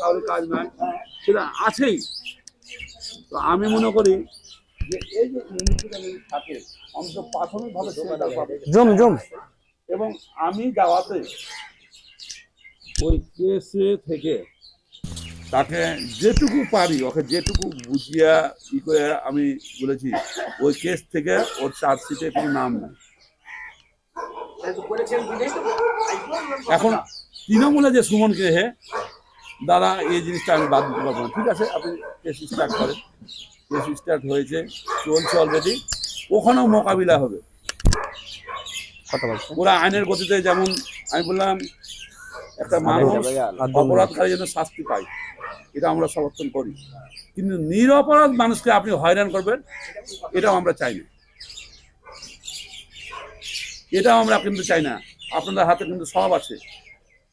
কাউরে কাজে নাই। সেটা আছেই। তো আমি মনে করি যে এই যে থাকে অন্তত প্রাথমিকভাবে সেটা পাবে জুম জুম। এবং আমি যাওয়াতে ওই কেসে থেকে তাকে যেটুকু পারি ওকে যেটুকু বুঝিয়া ই করে আমি বলেছি ওই কেস থেকে ওর চার্জশিটে কোনো নাম নেই। এখন তৃণমূলে যে সুমনকে হে দাদা এই জিনিসটা আমি বাদ দিতে পারব না। ঠিক আছে আপনি কেস স্টার্ট করেন। কেস স্টার্ট হয়েছে চলছে অলরেডি ওখানেও মোকাবিলা হবে। ওরা আইনের গতিতে যেমন আমি বললাম একটা মানুষ অপরাধকারী যেন শাস্তি পায় এটা আমরা সমর্থন করি। কিন্তু নিরপরাধ মানুষকে আপনি হয়রান করবেন এটাও আমরা চাই না। এটাও আমরা কিন্তু চাই না। আপনাদের হাতে কিন্তু সব আছে।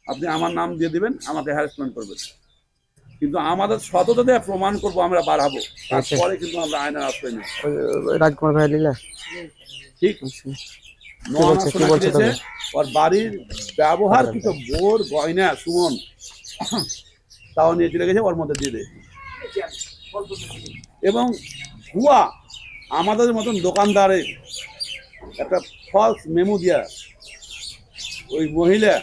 আপনি আমার নাম দিয়ে দিবেন আমাকে হ্যারাসমেন্ট করবেন। কিন্তু আমাদের সততা দিয়ে প্রমাণ করব আমরা বাড়াবো। তারপরে কিন্তু আমরা আইনের আশ্রয় নেব। রাজকুমার ভাই লিলা? ঠিক। ওরা বাড়ির ব্যবহার কিছু বোর গয়না সুমন তাও নিয়ে চলে গেছে ওর মধ্যে দিয়ে দেয়। এবং ভুয়া আমাদের মতন দোকানদারের একটা ফলস মেমো দিয়া ওই মহিলা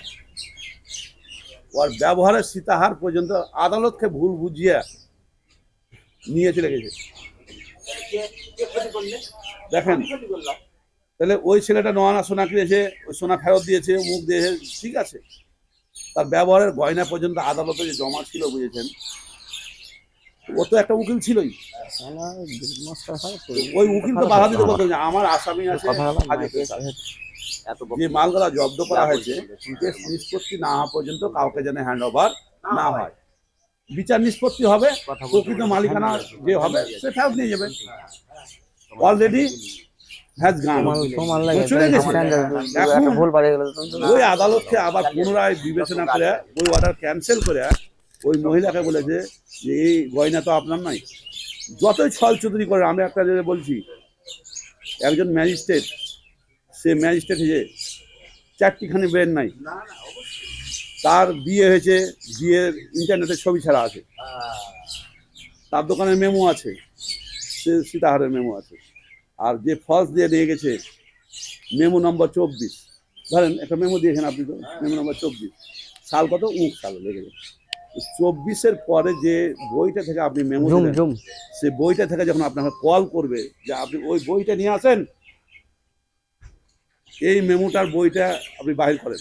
ওর ব্যবহারের সীতাহার পর্যন্ত আদালতকে ভুল বুঝিয়া নিয়ে চলে গেছে দেখেন তাহলে ওই ছেলেটা নয়ানা সোনা কিনেছে ওই সোনা ফেরত দিয়েছে মুখ দিয়েছে ঠিক আছে। তার ব্যবহারের গয়না পর্যন্ত আদালতে যে জমা ছিল বুঝেছেন? ও তো একটা উকিল ছিলই। ওই উকিল তো বাধা দিতে বলতো আমার আসামি আছে। যে মালগুলা জব্দ করা হয়েছে কেস নিষ্পত্তি না হওয়া পর্যন্ত কাউকে যেন হ্যান্ড ওভার না হয়। বিচার নিষ্পত্তি হবে প্রকৃত মালিকানা যে হবে সে ফেরত নিয়ে যাবে। অলরেডি ওই আদালতকে আবার পুনরায় বিবেচনা করে ওই অর্ডার ক্যান্সেল করে ওই মহিলাকে বলেছে যে এই গয়না তো আপনার নাই। যতই ছল চুদরি করে আমি একটা বলছি একজন ম্যাজিস্ট্রেট সে ম্যাজিস্ট্রেট যে চারটিখানি ব্রেন নাই। তার বিয়ে হয়েছে বিয়ের ইন্টারনেটের ছবি ছাড়া আছে। তার দোকানে মেমো আছে সে সীতাহারের মেমো আছে। আর যে ফলস দিয়ে নিয়ে গেছে মেমো নম্বর চব্বিশ। ধরেন একটা মেমো দিয়েছেন আপনি তো মেমো নম্বর চব্বিশ। সাল কত? উনিশ সাল লেগে গেছে চব্বিশের পরে যে বইটা থেকে আপনি মেমো সে বইটা থেকে যখন আপনাকে কল করবে যে আপনি ওই বইটা নিয়ে আসেন এই মেমোটার বইটা আপনি বাহির করেন।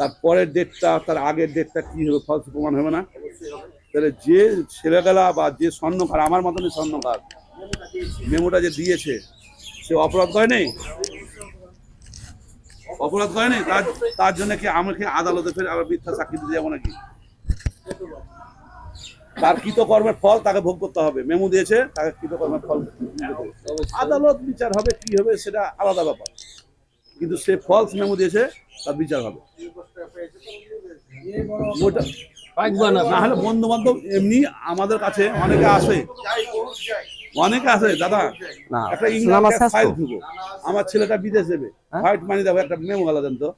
তার পরের ডেটটা তার আগের ডেটটা কি হবে ফলস প্রমাণ হবে না। তাহলে যে ছেলেবেলা বা যে স্বর্ণকার, আমার মতনই স্বর্ণকার, মেমোটা যে দিয়েছে, সে অপরাধ করে নেই? অপরাধ করে নেই? তার তার জন্য কি আমাকে আদালতে ফের আবার মিথ্যা সাক্ষী দিতে যাব নাকি? তার কৃতকর্মের ফল তাকে ভোগ করতে হবে। মেমো দিয়েছে, তাকে কৃতকর্মের ফল। আদালত বিচার হবে, কি হবে সেটা আলাদা ব্যাপার। কিন্তু সে ফলস মেমো দিয়েছে তার বিচার হবে। না। হলে বন্ধু বান্ধব এমনি আমাদের কাছে অনেকে আসে। অনেকে আসে দাদা একটা ইংল্যান্ড ফাইল আমার ছেলেটা বিদেশ যাবে। হ্যাঁ? হোয়াইট মানি দেবো একটা মেমো গালা দেন তো।